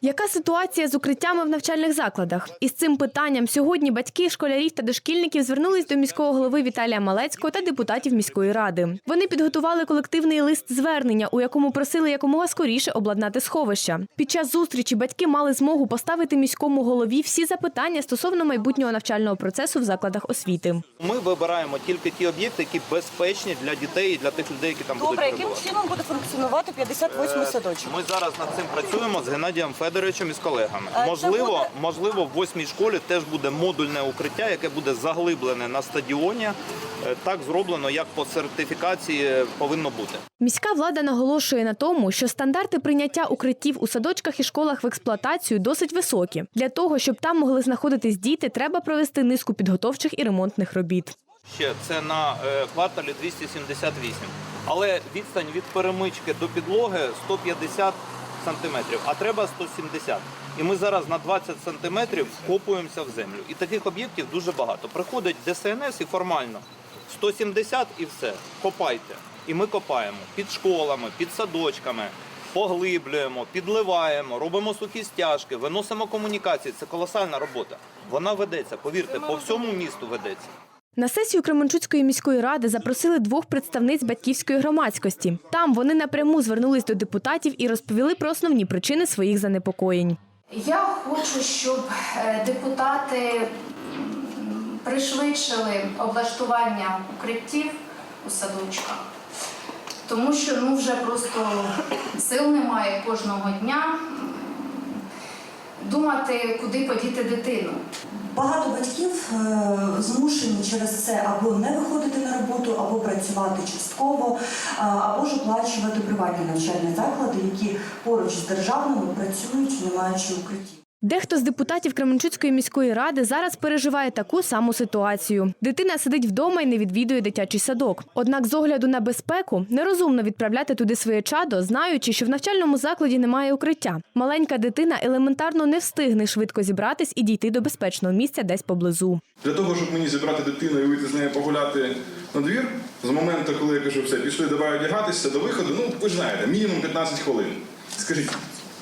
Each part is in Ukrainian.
Яка ситуація з укриттями в навчальних закладах? Із цим питанням сьогодні батьки, школярів та дошкільників звернулись до міського голови Віталія Малецького та депутатів міської ради. Вони підготували колективний лист звернення, у якому просили якомога скоріше обладнати сховища. Під час зустрічі батьки мали змогу поставити міському голові всі запитання стосовно майбутнього навчального процесу в закладах освіти. Ми вибираємо тільки ті об'єкти, які безпечні для дітей і для тих людей, які там Добре, будуть яким чином буде функціонувати 58 садочок? Ми зараз над цим працюємо з Геннадієм Федоровичем і з колегами. Це Можливо, буде- можливо, в восьмій школі теж буде модульне укриття, яке буде заглиблене на стадіоні. Е, Так зроблено, як по сертифікації повинно бути. Міська влада наголошує на тому, що стандарти прийняття укриттів у садочках і школах в експлуатацію досить високі. Для того, щоб там могли знаходитись діти, треба провести низку підготовчих і ремонтних робіт. Ще це на е, кварталі 278. Але відстань від перемички до підлоги 150 сантиметрів, а треба 170. І ми зараз на 20 сантиметрів вкопуємося в землю. І таких об'єктів дуже багато. Приходить ДСНС і формально 170 і все. Копайте. І ми копаємо під школами, під садочками. Поглиблюємо, підливаємо, робимо сухі стяжки, виносимо комунікації. Це колосальна робота. Вона ведеться, повірте, по всьому місту ведеться. На сесію Кременчуцької міської ради запросили двох представниць батьківської громадськості. Там вони напряму звернулись до депутатів і розповіли про основні причини своїх занепокоєнь. Я хочу, щоб е, депутати пришвидшили облаштування укриттів у садочках, тому що ну вже просто сил немає кожного дня думати, куди подіти дитину. Багато батьків е, змушені через це або не виходити на роботу, або працювати частково, або ж оплачувати приватні навчальні заклади, які поруч з державними працюють, не маючи укриттів. Дехто з депутатів Кременчуцької міської ради зараз переживає таку саму ситуацію. Дитина сидить вдома і не відвідує дитячий садок. Однак, з огляду на безпеку, нерозумно відправляти туди своє чадо, знаючи, що в навчальному закладі немає укриття. Маленька дитина елементарно не встигне швидко зібратись і дійти до безпечного місця десь поблизу. Для того, щоб мені зібрати дитину і вийти з нею погуляти на двір, з моменту, коли я кажу, все, пішли, давай одягатися до виходу, ну ви ж знаєте, мінімум 15 хвилин. Скажіть,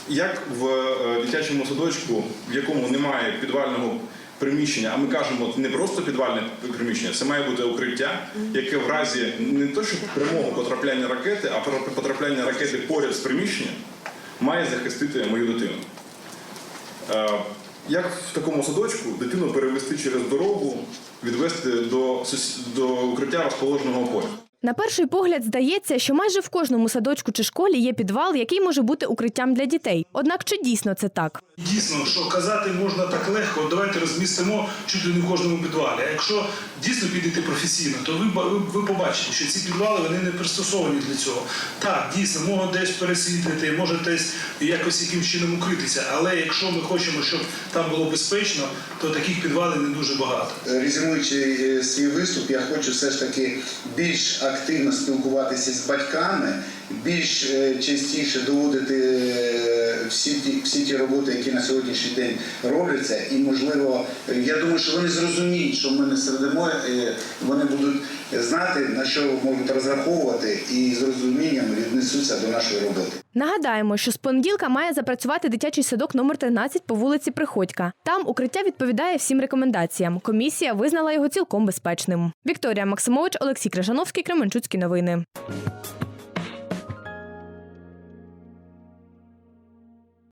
як в е, дитячому садочку, в якому немає підвального приміщення, а ми кажемо не просто підвальне приміщення, це має бути укриття, яке в разі не то, що прямого потрапляння ракети, а потрапляння ракети поряд з приміщенням, має захистити мою дитину. Е, Як в такому садочку дитину перевести через дорогу, відвести до, до укриття розположеного поряд? На перший погляд здається, що майже в кожному садочку чи школі є підвал, який може бути укриттям для дітей. Однак чи дійсно це так? Дійсно, що казати можна так легко, давайте розмістимо чуть ли не в кожному підвалі. А якщо дійсно підійти професійно, то ви, ви, ви побачите, що ці підвали вони не пристосовані для цього. Так, дійсно, можуть десь пересвітлити, може десь якось яким чином укритися. Але якщо ми хочемо, щоб там було безпечно, то таких підвалів не дуже багато. Резюмуючи е, свій виступ, я хочу все ж таки більш активно спілкуватися з батьками, більш е, частіше доводити е, всі ті, всі ті роботи, які на сьогоднішній день робляться. І можливо, я думаю, що вони зрозуміють, що ми не середимо, е, вони будуть знати на що можуть розраховувати, і з розумінням віднесуться до нашої роботи. Нагадаємо, що з понеділка має запрацювати дитячий садок номер 13 по вулиці Приходька. Там укриття відповідає всім рекомендаціям. Комісія визнала його цілком безпечним. Вікторія Максимович, Олексій Крижановський, Кременчуцькі новини.